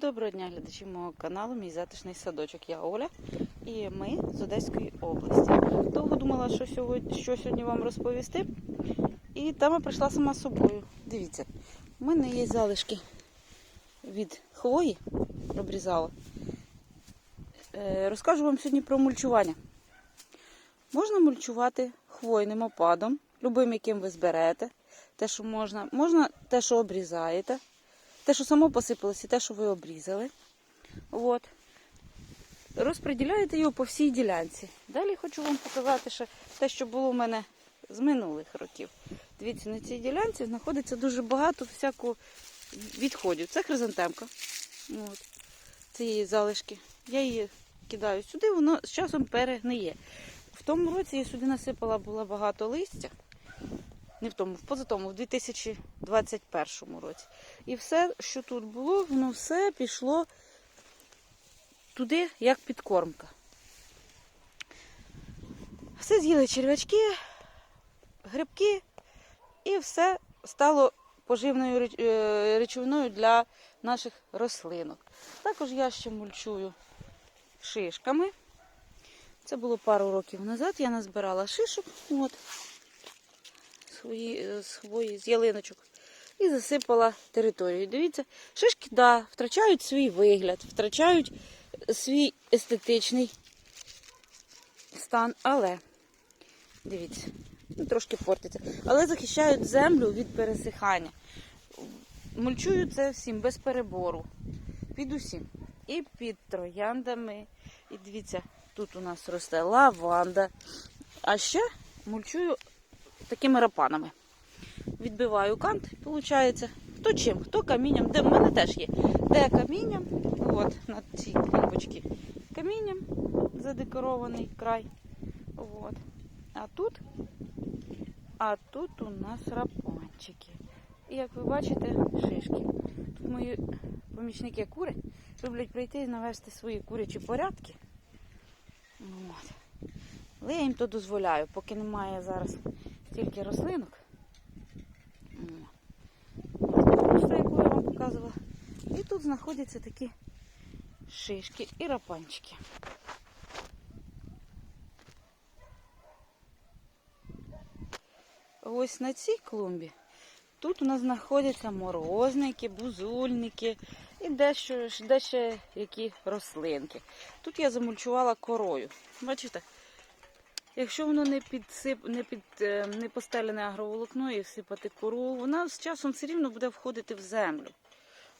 Доброго дня, глядачі мого каналу, мій затишний садочок. Я Оля і ми з Одеської області. Довго думала, що сьогодні, що сьогодні вам розповісти. І тема прийшла сама собою. Дивіться, у мене є залишки від хвої, обрізала. Е, розкажу вам сьогодні про мульчування. Можна мульчувати хвойним опадом, любим, яким ви зберете. Те, що можна, можна те, що обрізаєте. Те, що само посипалося, і те, що ви обрізали. От. Розподіляєте його по всій ділянці. Далі хочу вам показати ще те, що було в мене з минулих років. Дивіться, на цій ділянці знаходиться дуже багато всякого відходів. Це хризантемка. От. Це залишки. Я її кидаю сюди, воно з часом перегниє. В тому році я сюди насипала було багато листя. Не в тому, в позатому, в 2021 році. І все, що тут було, воно все пішло туди, як підкормка. Все з'їли черв'ячки, грибки, і все стало поживною е, речовиною для наших рослинок. Також я ще мульчую шишками. Це було пару років назад. Я назбирала шишок. От свої, е, свої з ялиночок і засипала територію. Дивіться, шишки да, втрачають свій вигляд, втрачають свій естетичний стан, але дивіться, ну, трошки портиться, але захищають землю від пересихання. Мульчую це всім без перебору. Під усім. І під трояндами. І дивіться, тут у нас росте лаванда. А ще мульчую такими рапанами. Відбиваю кант, виходить, хто чим, хто камінням, де в мене теж є. Де камінням, от на цій клумбочці камінням задекорований край. От. А тут, а тут у нас рапанчики. І як ви бачите, шишки. Тут мої помічники кури люблять прийти і навести свої курячі порядки. От. Але я їм то дозволяю, поки немає зараз стільки рослинок. Просто яку я вам показувала. І тут знаходяться такі шишки і рапанчики. Ось на цій клумбі тут у нас знаходяться морозники, бузульники і дещо, дещо які рослинки. Тут я замульчувала корою. Бачите? Якщо воно не підсип, не під е, не постелене агроволокно і всипати кору, вона з часом все рівно буде входити в землю.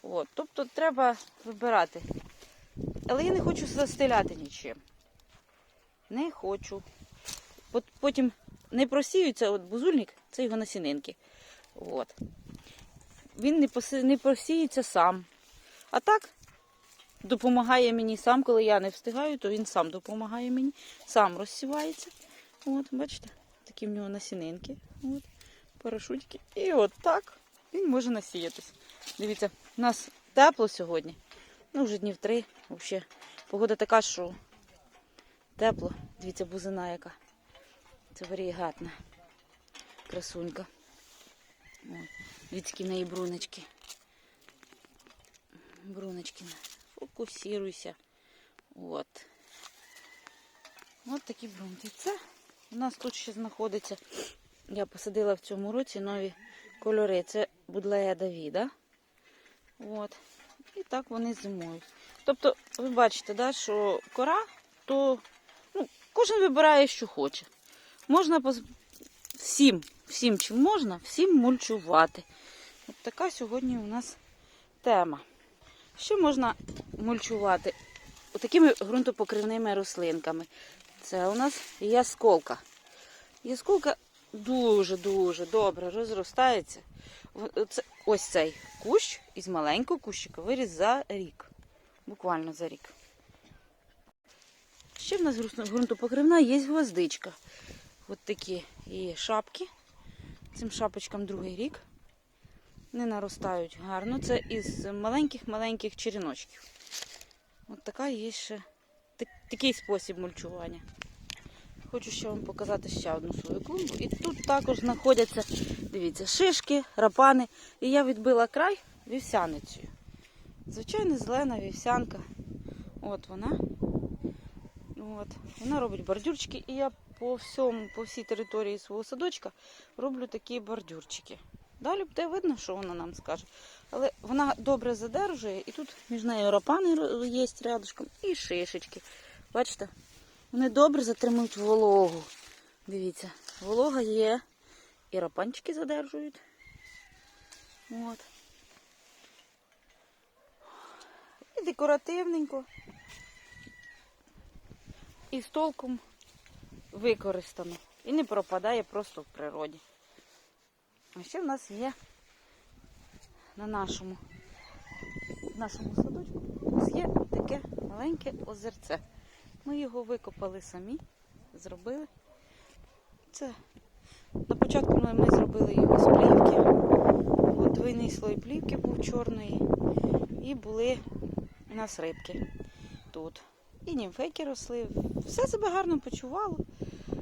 От, тобто треба вибирати. Але я не хочу застеляти нічим. Не хочу. Потім не просіються, от бузульник, це його насінинки. От. Він не, поси- не просіється сам. А так допомагає мені сам, коли я не встигаю, то він сам допомагає мені, сам розсівається. От, бачите, такі в нього насінинки. От, парашутики. І от так він може насіятись. Дивіться, у нас тепло сьогодні. Ну, вже днів три. Взагалі. Погода така, що тепло. Дивіться, бузина яка. Це варігатна. Красунька. От. Дивіться, в неї бруночки. Бруночки. Фокусируйся. От. От такі брунки. Це у нас тут ще знаходиться. Я посадила в цьому році нові кольори. Це будлея Давіда. От. І так вони зимують. Тобто, ви бачите, да, що кора, то ну, кожен вибирає, що хоче. Можна поз... всім, всім чим можна, всім мульчувати. От така сьогодні у нас тема. Що можна мульчувати? Такими ґрунтопокривними рослинками. Це у нас ясколка. Ясколка дуже-дуже добре розростається. Це- Ось цей кущ із маленького кущика виріс за рік. Буквально за рік. Ще в нас ґрунт- ґрунтопокривна є гвоздичка. От такі її шапки. Цим шапочкам другий рік. Не наростають гарно. Це із маленьких-маленьких черіночків. От така є ще такий спосіб мульчування. Хочу ще вам показати ще одну свою клумбу. І тут також знаходяться, дивіться, шишки, рапани. І я відбила край вівсяницею. Звичайна зелена вівсянка. От вона. От. Вона робить бордюрчики, і я по всьому, по всій території свого садочка роблю такі бордюрчики. Далі буде видно, що вона нам скаже. Але вона добре задержує, і тут між нею рапани є рядышком і шишечки. Бачите? Вони добре затримують вологу. Дивіться, волога є. І рапанчики задержують. От. І декоративненько. І з толком використано. І не пропадає просто в природі. А ще в нас є на нашому, в нашому садочку є таке маленьке озерце. Ми його викопали самі, зробили. Це на початку ми, ми зробили його з плівки. Двойний слой плівки був чорної. І були у нас рибки тут. І німфейки росли. Все себе гарно почувало.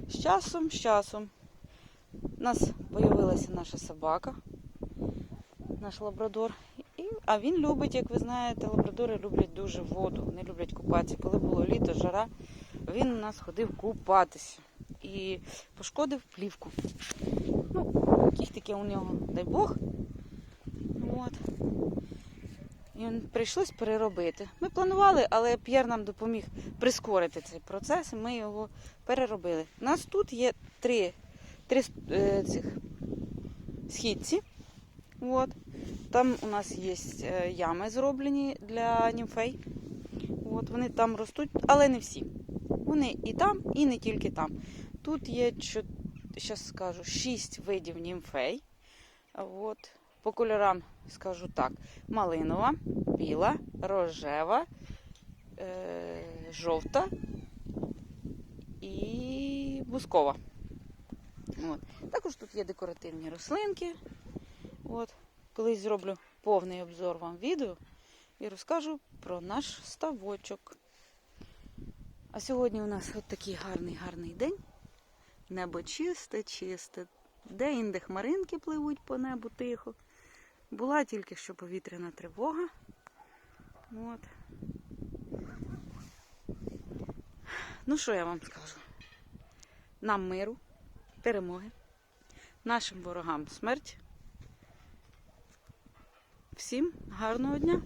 З часом, з часом. У нас з'явилася наша собака, наш лабрадор. А він любить, як ви знаєте, лабрадори люблять дуже воду, вони люблять купатися. Коли було літо, жара, він у нас ходив купатися і пошкодив плівку. Ну, яких таке у нього, дай Бог. От. І прийшлось переробити. Ми планували, але П'єр нам допоміг прискорити цей процес, і ми його переробили. У нас тут є три, три е, цих східці. От. Там у нас є е, ями зроблені для німфей. От, вони там ростуть, але не всі. Вони і там, і не тільки там. Тут є, зараз скажу, шість видів німфей. От. По кольорам скажу так: малинова, біла, рожева, е- жовта і бускова. От. Також тут є декоративні рослинки. Колись зроблю повний обзор вам відео і розкажу про наш ставочок. А сьогодні у нас от такий гарний гарний день. Небо чисте, чисте. Де-інде хмаринки пливуть по небу тихо. Була тільки що повітряна тривога. От. Ну, що я вам скажу? Нам миру, перемоги, нашим ворогам смерть. Всім гарного дня!